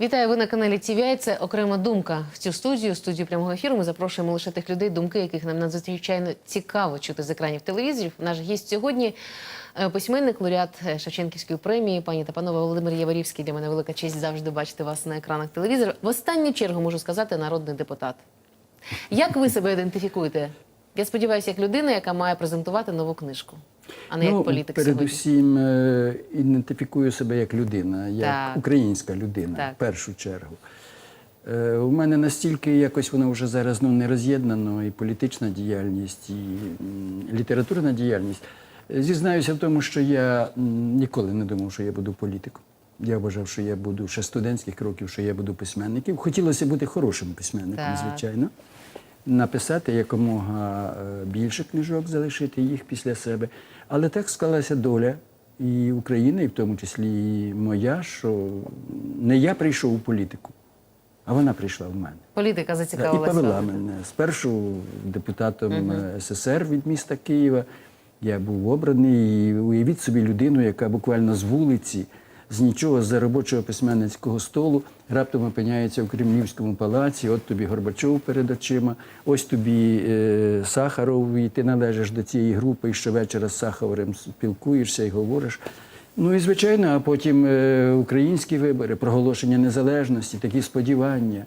Вітаю ви на каналі TVI. Це окрема думка в цю студію. Студію прямого ефіру. Ми запрошуємо лише тих людей, думки яких нам надзвичайно цікаво чути з екранів телевізорів. Наш гість сьогодні е, письменник, лауреат е, Шевченківської премії. Пані та панове Володимир Яворівський. Для мене велика честь завжди бачити вас на екранах телевізора. В останню чергу можу сказати народний депутат. Як ви себе ідентифікуєте? Я сподіваюся, як людина, яка має презентувати нову книжку, а не як політик сьогодні. передусім е, ідентифікую себе як людина, як Так. українська людина Так. в першу чергу. Е, У мене настільки якось воно вже зараз ну, не роз'єднано, і політична діяльність, і літературна діяльність. Зізнаюся в тому, що я ніколи не думав, що я буду політиком. Я вважав, що я буду ще студентських років, що я буду письменником. Хотілося бути хорошим письменником, Так. звичайно написати якомога е, більше книжок, залишити їх після себе. Але так склалася доля і України, і в тому числі і моя, що не я прийшов у політику, а вона прийшла в мене. Політика зацікавилася. І повела мене. Спершу депутатом е, СССР від міста Києва. Я був обраний. І уявіть собі людину, яка буквально з вулиці, з нічого, з робочого письменницького столу, раптом опиняється в Кремлівському палаці. От тобі Горбачов перед очима, ось тобі е, Сахаров, і ти належиш до цієї групи, і щовечора з Сахаром спілкуєшся і говориш. Ну і звичайно, а потім е, українські вибори, проголошення незалежності, такі сподівання,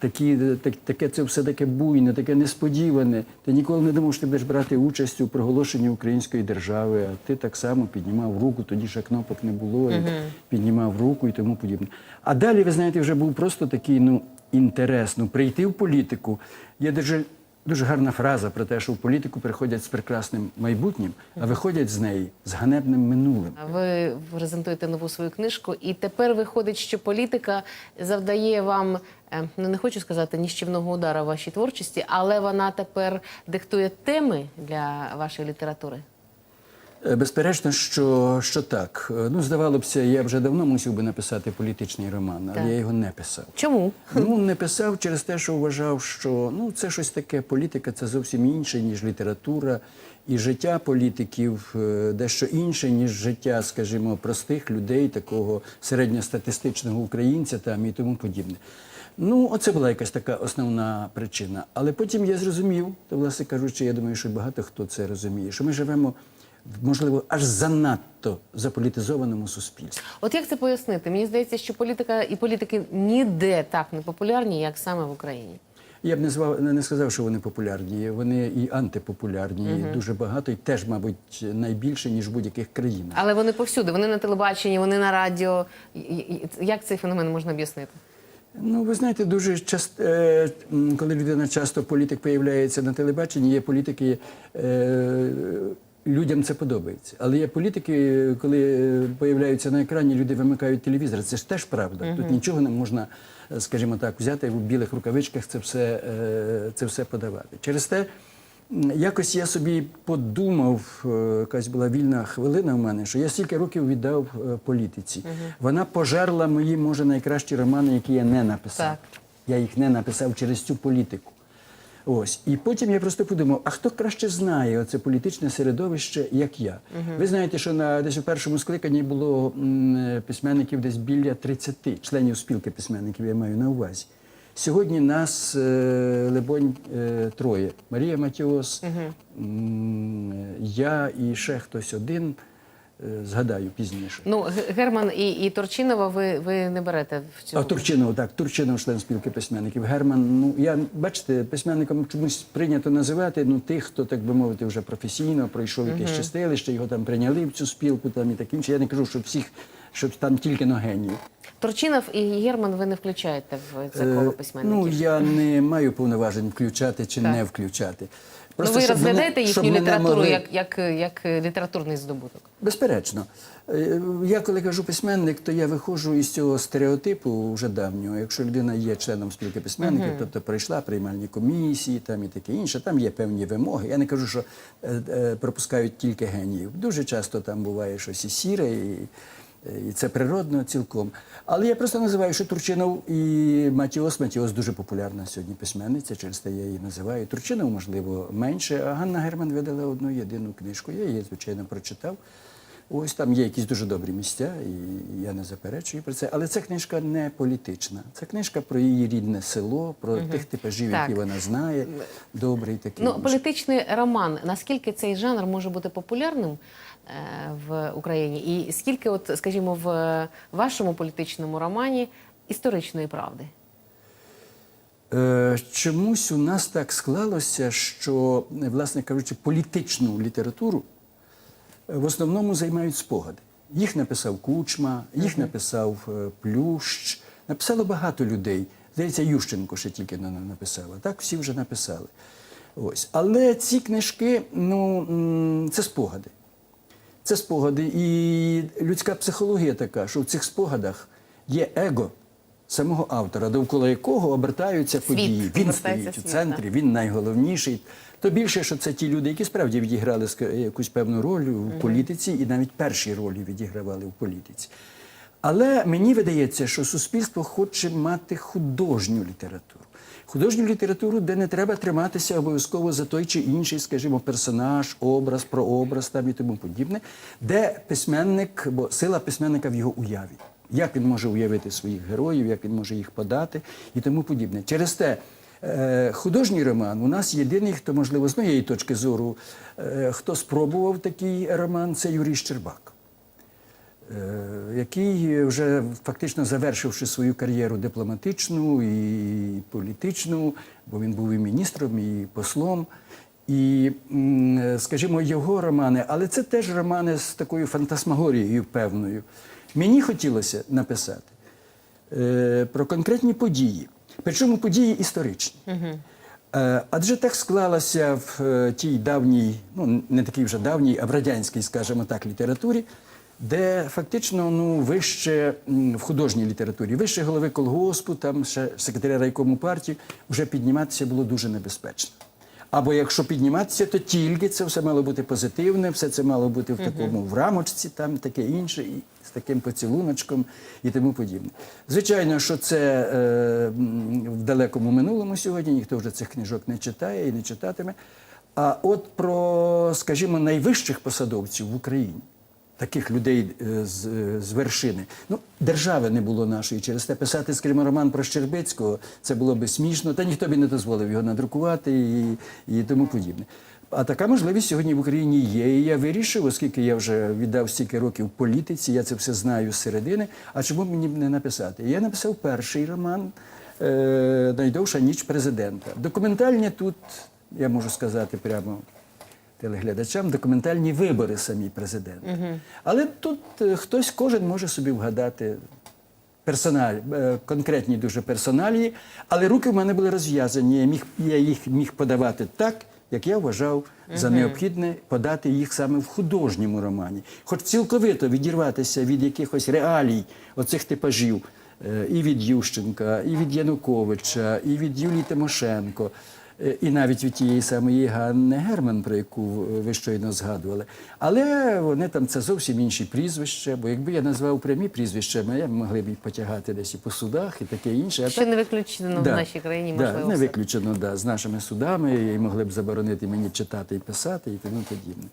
такі, так, таке це все таке буйне, таке несподіване. Ти ніколи не думав, що ти будеш брати участь у проголошенні української держави, а ти так само піднімав руку, тоді ж кнопок не було, і піднімав руку і тому подібне. А далі, ви знаєте, вже був просто такий ну, інтерес, ну, прийти в політику. Я дуже Дуже гарна фраза про те, що в політику приходять з прекрасним майбутнім, а виходять з неї з ганебним минулим. Ви презентуєте нову свою книжку, і тепер виходить, що політика завдає вам, е, ну не хочу сказати ніщівного удара вашій творчості, але вона тепер диктує теми для вашої літератури. Е, Безперечно, що, що так. Е, Ну, здавалося б, я вже давно мусив би написати політичний роман, але Так. я його не писав. Чому? Ну, не писав через те, що вважав, що ну, це щось таке, політика це зовсім інше, ніж література. І життя політиків е, дещо інше, ніж життя, скажімо, простих людей, такого середньостатистичного українця там і тому подібне. Ну, оце була якась така основна причина. Але потім я зрозумів, то, власне кажучи, я думаю, що багато хто це розуміє, що ми живемо, можливо, аж занадто заполітизованому суспільстві. От як це пояснити? Мені здається, що політика і політики ніде так не популярні, як саме в Україні. Я б не звав не сказав, що вони популярні. Вони і антипопулярні, їх дуже багато, і теж, мабуть, найбільше ніж в будь-яких країнах. Але вони повсюди, вони на телебаченні, вони на радіо. І- і- Як цей феномен можна об'яснити? Ну, ви знаєте, дуже часто, коли людина часто політик появляється на телебаченні, є політики. Е, Людям це подобається. Але є політики, коли е, появляються на екрані, люди вимикають телевізор. Це ж теж правда. Тут нічого не можна, е, скажімо так, взяти в білих рукавичках це все, е, це все подавати. Через те, якось я собі подумав, якась була вільна хвилина в мене, що я стільки років віддав політиці. Вона пожерла мої, може, найкращі романи, які я не написав. Так. Я їх не написав через цю політику. Ось. І потім я просто подумав, а хто краще знає оце політичне середовище, як я? Ви знаєте, що на десь у першому скликанні було м, письменників десь біля 30 членів спілки письменників, я маю на увазі. Сьогодні нас, е, либонь, е, троє. Марія Матіос, м, я і ще хтось один, згадаю пізніше. Ну, Герман і, і Турчинова ви, ви не берете в цю А Турчинов, так, Турчинов, член спілки письменників. Герман, ну я бачите, письменником чомусь прийнято називати ну тих, хто так би мовити, вже професійно пройшов якесь чистилище, його там прийняли в цю спілку, там і таке інше. Я не кажу, що всіх, щоб там тільки но генії. Турчинов і Герман ви не включаєте в це Е, Ну я не маю повноважень включати чи Так. не включати. Ну, ви розглядаєте їхню літературу могли- як, як, як е, літературний здобуток? Безперечно. Е, Я коли кажу письменник, то я виходжу із цього стереотипу вже давнього. Якщо людина є членом спілки письменників, тобто пройшла приймальні комісії там і таке інше, там є певні вимоги. Я не кажу, що е, пропускають тільки геніїв. Дуже часто там буває щось і сіре, і, і це природно цілком. Але я просто називаю, що Турчинов і Матіос. Матіос дуже популярна сьогодні письменниця, через те я її називаю. Турчинов, можливо, менше, а Ганна Герман видала одну єдину книжку. Я її, звичайно, прочитав. Ось там є якісь дуже добрі місця, і я не заперечую про це. Але ця книжка не політична. Це книжка про її рідне село, про тих типажів, Так. які вона знає, добре і таке. Ну, політичний роман. Наскільки цей жанр може бути популярним е, в Україні? І скільки, от, скажімо, в вашому політичному романі історичної правди? Е, Чомусь у нас так склалося, що, власне кажучи, політичну літературу в основному займають спогади. Їх написав Кучма, їх написав е, Плющ, написало багато людей. Здається, Ющенко ще тільки не написала. Так, всі вже написали. Ось. Але ці книжки, ну, це спогади. Це спогади. І людська психологія така, що в цих спогадах є его самого автора, довкола якого обертаються Світ, події. Він стоїть у світ, центрі, він найголовніший. То більше, що це ті люди, які справді відіграли якусь певну роль у політиці, і навіть перші ролі відігравали в політиці. Але мені видається, що суспільство хоче мати художню літературу. Художню літературу, де не треба триматися обов'язково за той чи інший, скажімо, персонаж, образ, прообраз там і тому подібне, де письменник, бо сила письменника в його уяві. Як він може уявити своїх героїв, як він може їх подати і тому подібне. Через те е, художній роман у нас єдиний, хто, можливо, з моєї точки зору, е, хто спробував такий роман, це Юрій Щербак. Е, який вже фактично завершивши свою кар'єру дипломатичну і політичну, бо він був і міністром, і послом. І, скажімо, його романи, але це теж романи з такою фантасмагорією певною. Мені хотілося написати е, про конкретні події, причому події історичні. Е, Адже так склалося в е, тій давній, ну не такій вже давній, а в радянській, скажімо так, літературі, де фактично ну, вище в художній літературі, вище голови колгоспу, там ще секретаря райкому партії, вже підніматися було дуже небезпечно. Або якщо підніматися, то тільки це все мало бути позитивне, все це мало бути в такому в рамочці, там таке інше, з таким поцілуночком і тому подібне. Звичайно, що це е, в далекому минулому сьогодні, ніхто вже цих книжок не читає і не читатиме. А от про, скажімо, найвищих посадовців в Україні, таких людей е, з, е, з вершини. Ну, держави не було нашої. Через те писати, скажімо, роман про Щербицького, це було би смішно, та ніхто б не дозволив його надрукувати і, і тому подібне. А така можливість сьогодні в Україні є. І я вирішив, оскільки я вже віддав стільки років політиці, я це все знаю з середини. А чому мені не написати? Я написав перший роман е, Найдовша ніч президента. Документальні тут, я можу сказати прямо телеглядачам документальні вибори самі президента. Але тут е, хтось, кожен може собі вгадати персональ, е, конкретні дуже персоналії, але руки в мене були розв'язані. Я, міг, я їх міг подавати так, як я вважав за необхідне подати їх саме в художньому романі. Хоч цілковито відірватися від якихось реалій оцих типажів. е, І від Ющенка, і від Януковича, і від Юлії Тимошенко, і навіть від тієї самої Ганни Герман, про яку ви щойно згадували. Але вони там це зовсім інші прізвища, бо якби я назвав прямі прізвища, ми могли б їх потягати десь і по судах, і таке інше. А Що так- не виключено в нашій країні, да, можливо. не все. виключено да, з нашими судами, і могли б заборонити мені читати і писати, і тому подібне.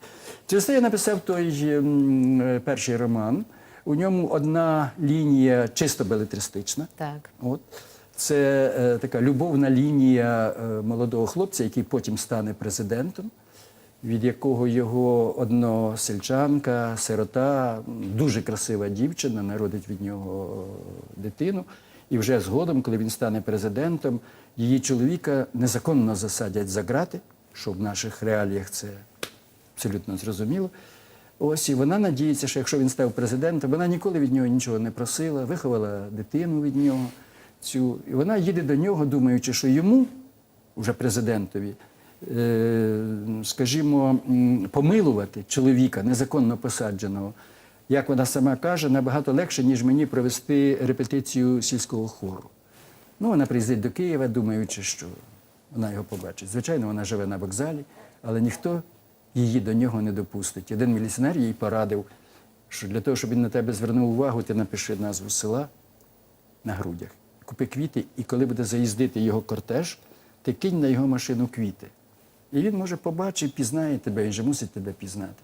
Через це я написав той е, перший роман. У ньому одна лінія чисто белетристична. Так. От. Це е, така любовна лінія е, молодого хлопця, який потім стане президентом, від якого його односельчанка, сирота, дуже красива дівчина, народить від нього е, дитину. І вже згодом, коли він стане президентом, її чоловіка незаконно засадять за грати, що в наших реаліях це абсолютно зрозуміло. Ось і вона надіється, що якщо він став президентом, вона ніколи від нього нічого не просила, виховала дитину від нього. Цю. І вона їде до нього, думаючи, що йому, вже президентові, е, скажімо, помилувати чоловіка незаконно посадженого, як вона сама каже, набагато легше, ніж мені провести репетицію сільського хору. Ну, вона приїздить до Києва, думаючи, що вона його побачить. Звичайно, вона живе на вокзалі, але ніхто її до нього не допустить. Один міліціонер їй порадив, що для того, щоб він на тебе звернув увагу, ти напиши назву села на грудях, купи квіти, і коли буде заїздити його кортеж, ти кинь на його машину квіти. І він може побачить, пізнає тебе, він же мусить тебе пізнати.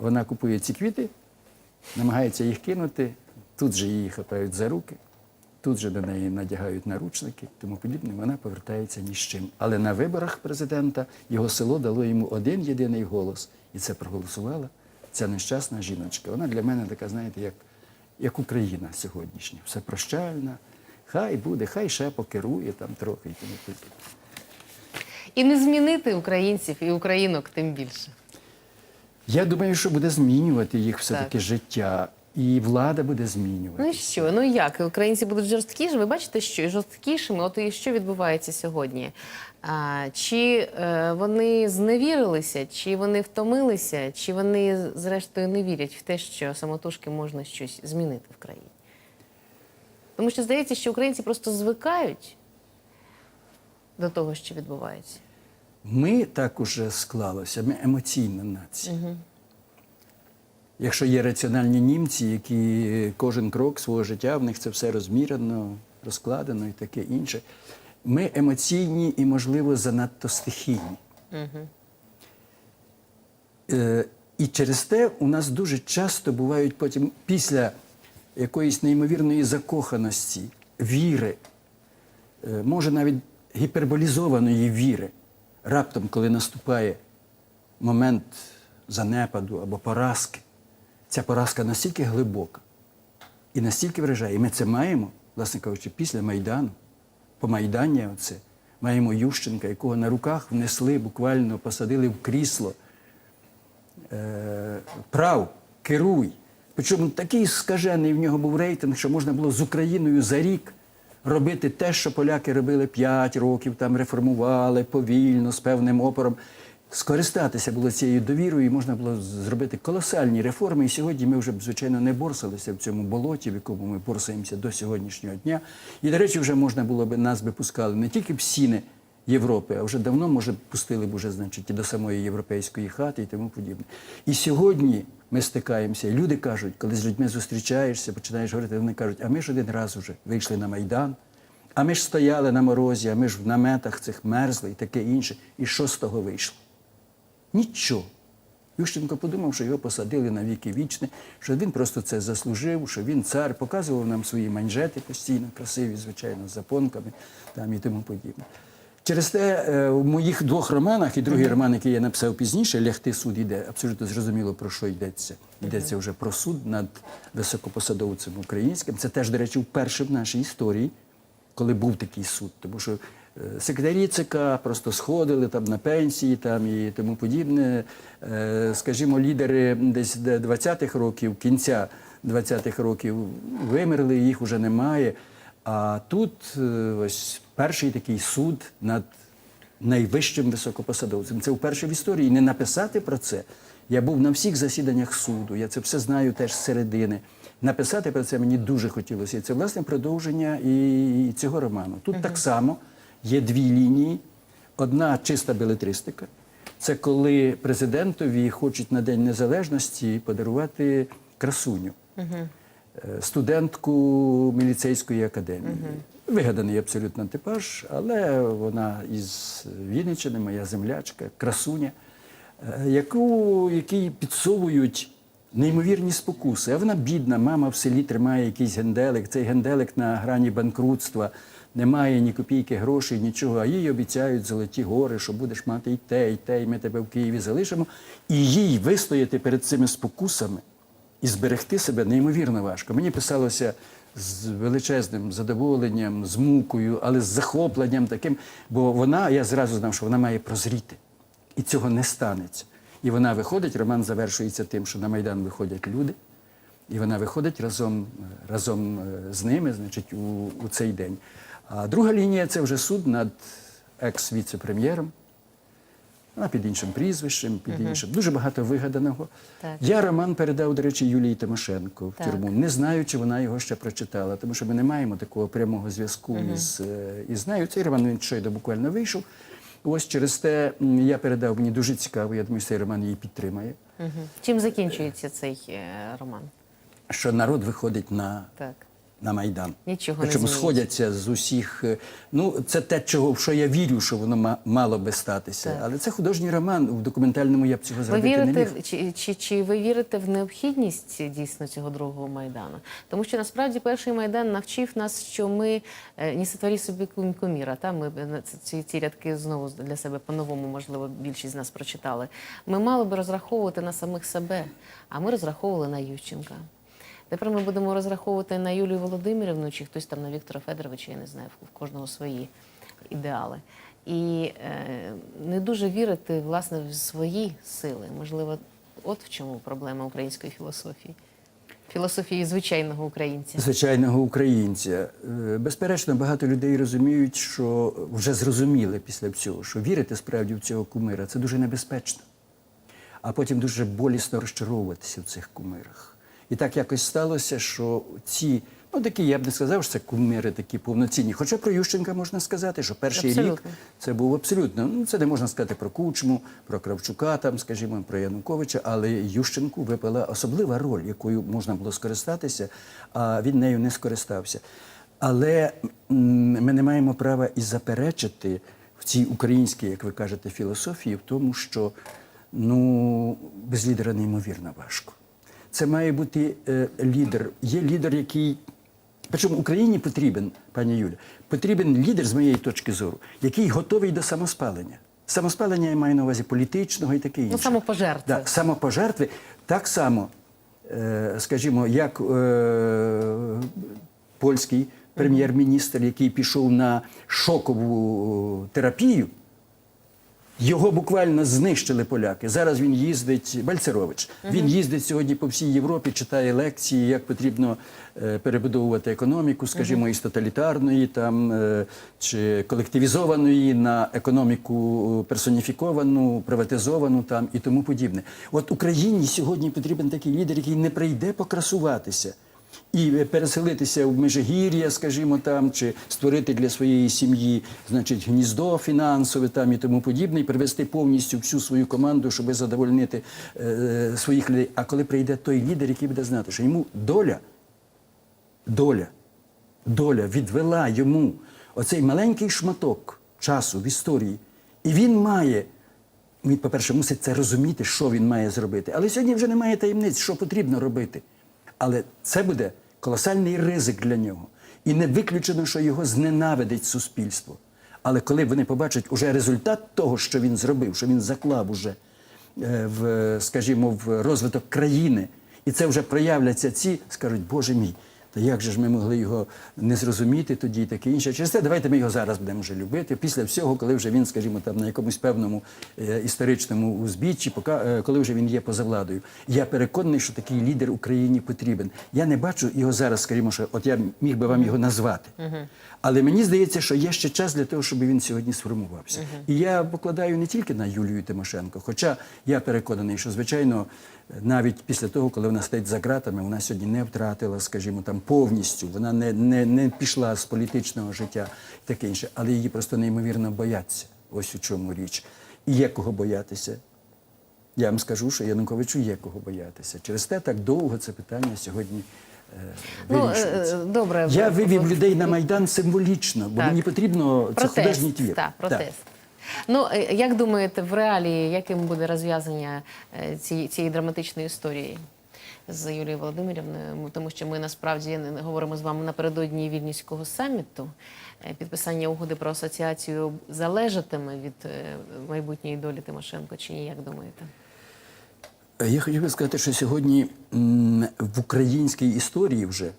Вона купує ці квіти, намагається їх кинути, тут же її хапають за руки, тут же до неї надягають наручники, тому подібне, вона повертається ні з чим. Але на виборах президента його село дало йому один єдиний голос, і це проголосувала ця нещасна жіночка. Вона для мене така, знаєте, як, як Україна сьогоднішня. Все прощальна. Хай буде, хай ще покерує там трохи і тому подібне. І не змінити українців і українок тим більше. Я думаю, що буде змінювати їх все-таки Так. життя, і влада буде змінювати. Ну і що? Ну як українці будуть жорсткішими? Ви бачите, що жорсткішими? От і що відбувається сьогодні? А, чи е, вони зневірилися, чи вони втомилися, чи вони зрештою не вірять в те, що самотужки можна щось змінити в країні? Тому що здається, що українці просто звикають до того, що відбувається. Ми так уже склалося, ми емоційна нація. Якщо є раціональні німці, які кожен крок свого життя, в них це все розмірено, розкладено і таке інше. Ми емоційні і, можливо, занадто стихійні. Е, і через те у нас дуже часто бувають потім після якоїсь неймовірної закоханості, віри, е, може навіть гіперболізованої віри, раптом, коли наступає момент занепаду або поразки, ця поразка настільки глибока і настільки вражає. І ми це маємо, власне кажучи, після Майдану, помайдання оце. Маємо Ющенка, якого на руках внесли, буквально посадили в крісло. Е, прав, керуй. Причому такий скажений в нього був рейтинг, що можна було з Україною за рік робити те, що поляки робили 5 років, там реформували повільно, з певним опором. Скористатися було цією довірою, і можна було зробити колосальні реформи. І сьогодні ми вже б, звичайно, не борсалися в цьому болоті, в якому ми борсаємося до сьогоднішнього дня. І, до речі, вже можна було б нас би пускали не тільки в сіни Європи, а вже давно, може, пустили б уже, значить, і до самої європейської хати і тому подібне. І сьогодні ми стикаємося, і люди кажуть, коли з людьми зустрічаєшся, починаєш говорити, вони кажуть, а ми ж один раз уже вийшли на Майдан, а ми ж стояли на морозі, а ми ж в наметах цих мерзли і таке інше. І що з того вийшло? Нічого. Ющенко подумав, що його посадили на віки вічне, що він просто це заслужив, що він цар, показував нам свої манжети постійно, красиві, звичайно, з запонками там і тому подібне. Через те е, в моїх двох романах, і другий роман, який я написав пізніше, Лягти суд іде, абсолютно зрозуміло, про що йдеться. Йдеться вже про суд над високопосадовцем українським. Це теж, до речі, вперше в нашій історії, коли був такий суд. Тому що е, секретарі ЦК просто сходили там на пенсії там, і тому подібне. Е, Скажімо, лідери десь 20-х років, кінця 20-х років вимерли, їх вже немає. А тут е, ось перший такий суд над найвищим високопосадовцем. Це вперше в історії. І не написати про це. Я був на всіх засіданнях суду, я це все знаю теж з середини. Написати про це мені дуже хотілося. І це власне продовження і цього роману. Тут так само є дві лінії. Одна чиста белетристика. Це коли президентові хочуть на День Незалежності подарувати красуню, е, студентку міліцейської академії. Вигаданий абсолютно типаж, але вона із Вінниччини, моя землячка, красуня, е, яку, якій підсовують неймовірні спокуси. А вона бідна, мама в селі тримає якийсь генделик. Цей генделик на грані банкрутства. Немає ні копійки грошей, нічого, а їй обіцяють золоті гори, що будеш мати і те, і те, і ми тебе в Києві залишимо. І їй вистояти перед цими спокусами і зберегти себе неймовірно важко. Мені писалося з величезним задоволенням, з мукою, але з захопленням таким, бо вона, я зразу знав, що вона має прозріти. І цього не станеться. І вона виходить, роман завершується тим, що на Майдан виходять люди, і вона виходить разом, разом е, з ними, значить, у, у цей день. А друга лінія це вже суд над екс-віце-прем'єром. Вона під іншим прізвищем, під іншим. Дуже багато вигаданого. Так. Я роман передав, до речі, Юлії Тимошенко в Так. тюрму. Не знаю, чи вона його ще прочитала, тому що ми не маємо такого прямого зв'язку із, е, із нею. Цей роман він щойно буквально вийшов. Ось через те я передав мені дуже цікаво. Я думаю, цей роман її підтримає. Мгм. Чим закінчується цей е, роман? Що народ виходить на, Так. На Майдан. Нічого не Причому змінюється. сходяться з усіх. е, Ну, це те, чого в що я вірю, що воно мало би статися. Так. Але це художній роман. В документальному я б цього Ви зробити не міг. чи, чи, чи ви вірите в необхідність дійсно цього другого майдану? Тому що насправді перший майдан навчив нас, що ми е, не сотворі собі кум- куміра. Та ми е, ці- ці, ці рядки знову для себе по-новому, можливо, більшість з нас прочитали. Ми мали би розраховувати на самих себе, а ми розраховували на Ющенка. Тепер ми будемо розраховувати на Юлію Володимирівну, чи хтось там на Віктора Федоровича, я не знаю, в кожного свої ідеали. І е, не дуже вірити власне в свої сили. Можливо, от в чому проблема української філософії, філософії звичайного українця. звичайного українця. Е, Безперечно, багато людей розуміють, що вже зрозуміли після цього, що вірити справді в цього кумира це дуже небезпечно, а потім дуже болісно розчаровуватися в цих кумирах. І так якось сталося, що ці, ну такі, я б не сказав, що це кумири такі повноцінні. Хоча про Ющенка можна сказати, що перший рік це був абсолютно. Ну, це не можна сказати про Кучму, про Кравчука, там, скажімо, про Януковича, але Ющенку випала особлива роль, якою можна було скористатися, а він нею не скористався. Але ми не маємо права і заперечити в цій українській, як ви кажете, філософії, в тому, що ну, без лідера неймовірно важко. Це має бути е, лідер. Є лідер, який Причому Україні потрібен, пані Юля, потрібен лідер з моєї точки зору, який готовий до самоспалення. Самоспалення я маю на увазі політичного і таке інше. самопожертви. Да, самопожертви так само, е, скажімо, як е, польський прем'єр-міністр, який пішов на шокову терапію. Його буквально знищили поляки. Зараз він їздить, Бальцерович. Він їздить сьогодні по всій Європі, читає лекції, як потрібно е, перебудовувати економіку, скажімо, із тоталітарної там е, чи колективізованої на економіку е, персоніфіковану, приватизовану там і тому подібне. От Україні сьогодні потрібен такий лідер, який не прийде покрасуватися і переселитися в Межигір'я, скажімо там, чи створити для своєї сім'ї, значить, гніздо фінансове там і тому подібне, і привести повністю всю свою команду, щоб задовольнити е, своїх людей. А коли прийде той лідер, який буде знати, що йому доля, доля, доля відвела йому оцей маленький шматок часу в історії, і він має. Він, по-перше, мусить це розуміти, що він має зробити. Але сьогодні вже немає таємниць, що потрібно робити. Але це буде колосальний ризик для нього. І не виключено, що його зненавидить суспільство. Але коли вони побачать уже результат того, що він зробив, що він заклав уже е, в, скажімо, в розвиток країни, і це вже проявляться ці, скажуть, Боже мій, та як же ж ми могли його не зрозуміти тоді і таке інше. Через це давайте ми його зараз будемо вже любити. Після всього, коли вже він, скажімо, там на якомусь певному е, історичному узбіччі, е, коли вже він є поза владою. Я переконаний, що такий лідер Україні потрібен. Я не бачу його зараз, скажімо, що от я міг би вам його назвати. Але мені здається, що є ще час для того, щоб він сьогодні сформувався. І я покладаю не тільки на Юлію Тимошенко, хоча я переконаний, що звичайно, навіть після того, коли вона стоїть за ґратами, вона сьогодні не втратила, скажімо, там повністю, вона не, не, не пішла з політичного життя і таке інше, але її просто неймовірно бояться. Ось у чому річ. І є кого боятися. Я вам скажу, що Януковичу є кого боятися. Через те так довго це питання сьогодні Ну, е, добре. Я вивів людей на Майдан символічно, бо Так. мені потрібно це Протест, художній твір. Так, протест. Ну, е, як думаєте, в реалії, яким буде розв'язання е, цієї, цієї драматичної історії з Юлією Володимирівною? Тому що ми насправді говоримо з вами напередодні Вільнюського саміту. Е, Підписання угоди про асоціацію залежатиме від е, майбутньої долі Тимошенко чи ні, як думаєте? Я хотів би сказати, що сьогодні в українській історії вже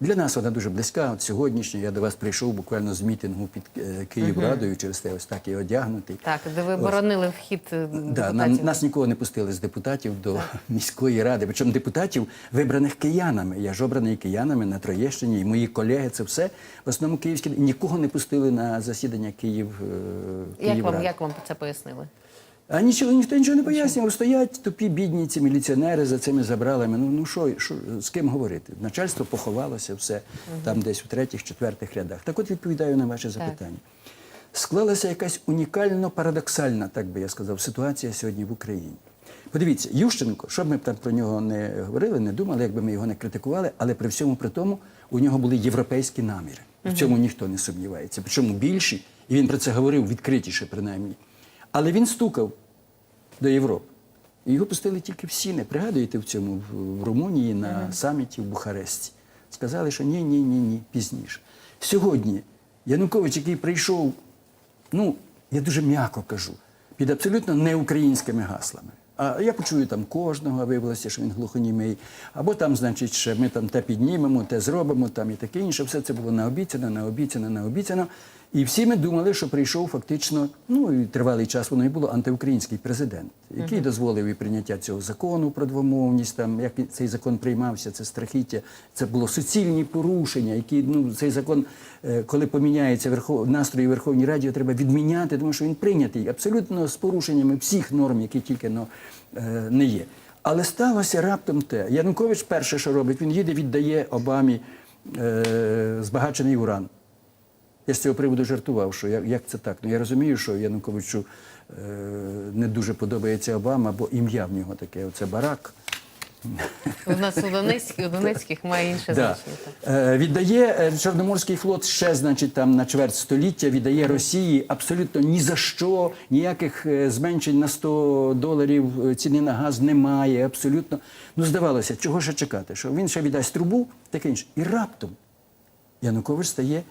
для нас вона дуже близька. От сьогоднішня я до вас прийшов буквально з мітингу під е, Київрадою, через те ось так і одягнутий. Так, де ви боронили вхід е, Да, нам, нас нікого не пустили з депутатів до міської ради. Причому депутатів, вибраних киянами. Я ж обраний киянами на Троєщині, і мої колеги, це все в основному київські. Нікого не пустили на засідання Київ. е, як, вам, як вам це пояснили? А нічого, ніхто нічого не пояснював. Стоять тупі бідні ці міліціонери за цими забралами. Ну, ну що, що, з ким говорити? Начальство поховалося все там десь у третіх, четвертих рядах. Так от відповідаю на ваше запитання. Склалася якась унікально парадоксальна, так би я сказав, ситуація сьогодні в Україні. Подивіться, Ющенко, що б ми там про нього не говорили, не думали, якби ми його не критикували, але при всьому при тому у нього були європейські наміри. В цьому ніхто не сумнівається. Причому більші, і він про це говорив відкритіше, принаймні. Але він стукав до Європи. І його пустили тільки в сіни. Пригадуєте в цьому в- Румунії на саміті в Бухаресті. Сказали, що ні, ні, ні, ні, пізніше. Сьогодні Янукович, який прийшов, ну, я дуже м'яко кажу, під абсолютно неукраїнськими гаслами. А я почую там кожного, а виявилося, що він глухонімий. Або там, значить, ще ми там те піднімемо, те зробимо, там і таке інше. Все це було наобіцяно, наобіцяно, наобіцяно. І всі ми думали, що прийшов фактично, ну і тривалий час воно і було антиукраїнський президент, який дозволив і прийняття цього закону про двомовність. Там як цей закон приймався, це страхіття. Це було суцільні порушення, які ну цей закон, е, коли поміняється верхов... настрої Верховній Раді, його треба відміняти, тому що він прийнятий абсолютно з порушеннями всіх норм, які тільки ну, не є. Але сталося раптом те. Янукович перше, що робить, він їде, віддає Обамі е, збагачений уран. Я з цього приводу жартував, що як, як це так? Ну я розумію, що Януковичу е, не дуже подобається Обама, бо ім'я в нього таке, оце барак. У нас у Донецьких, у Донецьких має інше Да. значення. Е, віддає е, Чорноморський флот ще, значить, там на чверть століття, віддає Росії абсолютно ні за що, ніяких е, зменшень на 100 доларів ціни на газ немає. Абсолютно. Ну, здавалося, чого ще чекати? Що він ще віддасть трубу, таке інше. І раптом Янукович стає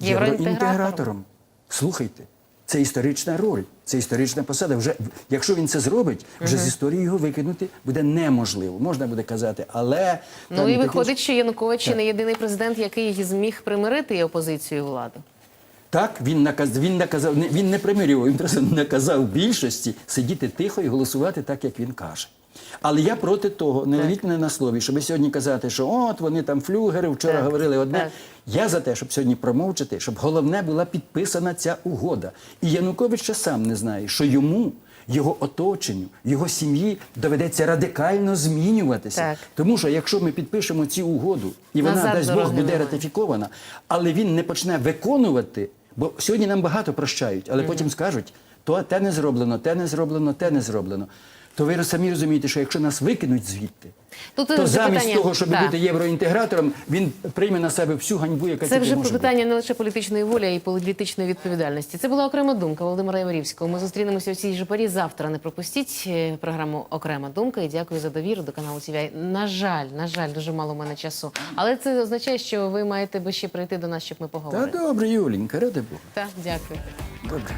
Євроінтегратором. Слухайте, це історична роль, це історична посада. Вже якщо він це зробить, вже з історії його викинути буде неможливо. Можна буде казати, але Ну там і виходить, що Янукович Так. не єдиний президент, який зміг примирити опозицію і владу. Так, він наказ, він наказав, він не примирював, він просто наказав більшості сидіти тихо і голосувати так, як він каже. Але я проти того, не ловіть мене на слові, щоб сьогодні казати, що от вони там флюгери, вчора Так, говорили одне. так. Я за те, щоб сьогодні промовчати, щоб головне була підписана ця угода. І Янукович ще сам не знає, що йому, його оточенню, його сім'ї доведеться радикально змінюватися. Так. Тому що якщо ми підпишемо цю угоду, і вона Назад дасть Бог буде ратифікована, але він не почне виконувати, бо сьогодні нам багато прощають, але потім скажуть, то те не зроблено, те не зроблено, те не зроблено. То ви самі розумієте, що якщо нас викинуть звідти, Тут то замість питання- того, щоб Да. бути євроінтегратором, він прийме на себе всю ганьбу, яка Це вже може питання не лише політичної волі, а й політичної відповідальності. Це була окрема думка Володимира Яворівського. Ми зустрінемося у цій же парі завтра. Не пропустіть е, програму Окрема думка і дякую за довіру до каналу TVI. На жаль, на жаль, дуже мало в мене часу. Але це означає, що ви маєте би ще прийти до нас, щоб ми бути. Та добре, Юлінька, ради Богу. Так, дякую. Добре.